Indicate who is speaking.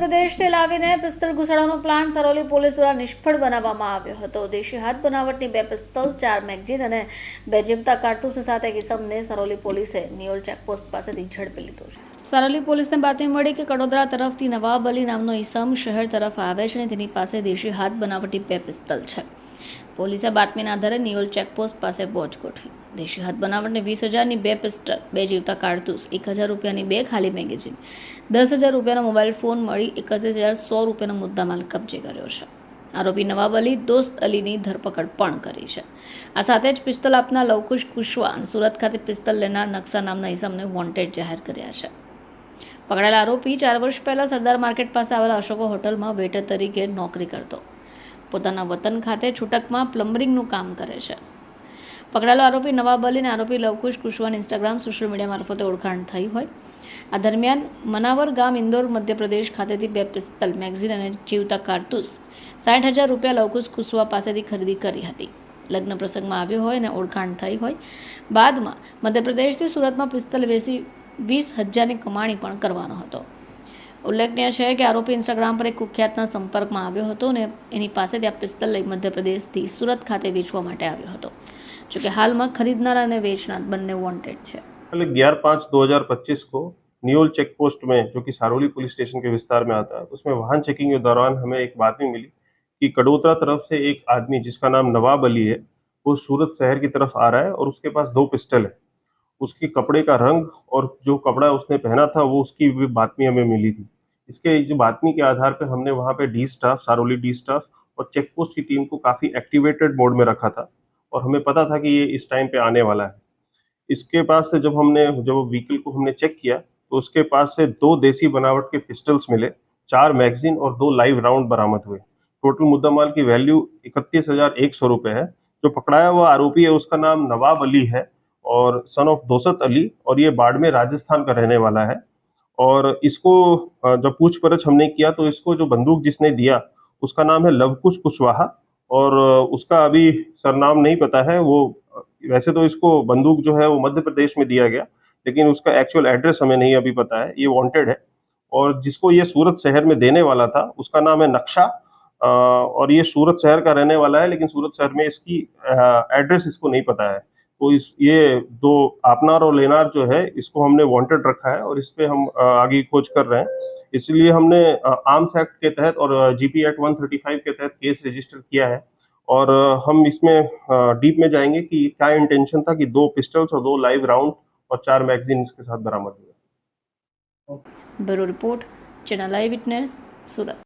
Speaker 1: પ્રદેશથી લાવીને પિસ્તલ ઘુસાડવાનો plan Saroli police દ્વારા નિષ્ફળ બનાવવામાં આવ્યો હતો. દેશી હાથ બનાવટની બે પિસ્તલ, ચાર મેગઝીન અને બે જીવતા કારતૂસ સાથે એક ઇસમને સરોલી પોલીસે નિયોલ ચેકપોસ્ટ પાસેથી ઝડપી લીધો છે. સરોલી પોલીસને બાતમી મળી કે કડોદરા તરફથી નવાબ અલી નામનો ઇસમ શહેર તરફ આવે છે અને તેની પાસે દેશી હાથ બનાવટી બે પિસ્તલ છે. પોલીસે બાતમીના આધારે નિયોલ ચેકપોસ્ટ પાસે પહોંચ ગોઠવી. દેશી હાથ બનાવટને વીસ હજારની બે પિસ્ટલ, બે જીવતા કારતૂસ, એક હજાર રૂપિયાની બે ખાલી મેગેઝીન, દસ હજાર રૂપિયાનો મોબાઈલ ફોન મળી, એકત્રીસ હજાર સો રૂપિયાનો મુદ્દામાલ કબજે કર્યો છે. આરોપી નવાબ અલી, દોસ્ત અલીની ધરપકડ પણ કરી છે. આ સાથે જ પિસ્તલ આપનાર લવકુશ કુશવા સુરત ખાતે પિસ્તલ લેનાર નકશા નામના ઇસમને વોન્ટેડ જાહેર કર્યા છે. પકડાયેલા આરોપી ચાર વર્ષ પહેલા સરદાર માર્કેટ પાસે આવેલા અશોકો હોટલમાં વેટર તરીકે નોકરી કરતો. પોતાના વતન ખાતે છૂટકમાં પ્લમ્બરિંગનું કામ કરે છે. પકડાયેલો આરોપી નવાબ અલી અને આરોપી Lavkush Kushwan Instagram social media મારફતે ઓળખાણ થઈ હોય. આ દરમિયાન મનાવર ગામ ઇન્દોર મધ્યપ્રદેશ ખાતેથી બે પિસ્તલ મેગઝીન અને જીવતા કારતૂસ સાઠ હજાર રૂપિયા લવકુશ કુશવા પાસેથી ખરીદી કરી હતી. લગ્ન પ્રસંગમાં આવ્યો હોય અને ઓળખાણ થઈ હોય. બાદમાં મધ્યપ્રદેશથી સુરતમાં પિસ્તલ વેચી વીસ હજારની કમાણી પણ કરવાનો હતો. ઉલ્લેખનીય છે કે આરોપી ઇન્સ્ટાગ્રામ પર એક કુખ્યાતના સંપર્કમાં આવ્યો હતો અને એની પાસેથી આ પિસ્તલ લઈ મધ્યપ્રદેશથી સુરત ખાતે વેચવા માટે આવ્યો હતો જોકે હાલમાં ખરીદનાર અને વેચનાર બંને વોન્ટેડ છે
Speaker 2: कल ग्यारह पाँच दो हजार पच्चीस को न्योल चेक पोस्ट में जो कि सारोली पुलिस स्टेशन के विस्तार में आता है उसमें वाहन चेकिंग के दौरान हमें एक बातमी मिली कि कड़ोतरा तरफ से एक आदमी जिसका नाम नवाब अली है वो सूरत शहर की तरफ आ रहा है और उसके पास दो पिस्टल है उसके कपड़े का रंग और जो कपड़ा उसने पहना था, वो उसकी भी बातमी हमें मिली थी। इसके जो बातमी के आधार पर हमने वहाँ पे D staff Saroli D staff और चेक पोस्ट की टीम को काफ़ी एक्टिवेटेड मोड में रखा था और हमें पता था कि ये इस टाइम पे आने वाला है। इसके पास से जब हमने, जब व्हीकल को हमने चेक किया तो उसके पास से दो देसी बनावट के पिस्टल्स मिले, चार मैगजीन और दो लाइव राउंड बरामद हुए। टोटल मुद्दा माल की वैल्यू इकतीस हज़ार एक सौ रुपये है। जो पकड़ाया हुआ आरोपी है, उसका नाम नवाब अली है और सन ऑफ़ दोसत अली, और ये बाड़मेर राजस्थान का रहने वाला है। और इसको जब पूछ परछ हमने किया तो इसको जो बंदूक जिसने दिया, उसका नाम है लवकुश कुशवाहा, और उसका अभी सरनाम नहीं पता है। वो, वैसे तो इसको बंदूक जो है, वो मध्य प्रदेश में दिया गया, लेकिन उसका एक्चुअल एड्रेस हमें नहीं अभी पता है। ये वांटेड है। और जिसको ये सूरत शहर में देने वाला था, उसका नाम है नक्शा और ये सूरत शहर का रहने वाला है, लेकिन सूरत शहर में इसकी एड्रेस इसको नहीं पता है। तो इस, ये दो आपनार और लेनार जो है, इसको हमने वांटेड रखा है और इस पर हम आगे खोज कर रहे हैं। इसलिए हमने आर्म्स एक्ट के तहत और जी पी एक्ट वन के तहत केस रजिस्टर किया है और हम इसमें डीप में जाएँगे कि क्या इंटेंशन था कि दो पिस्टल्स और दो लाइव राउंड और चार मैगजीन इसके साथ बरामद हुए।
Speaker 1: ब्यूरो रिपोर्ट, चैनल आई विटनेस, सूरत।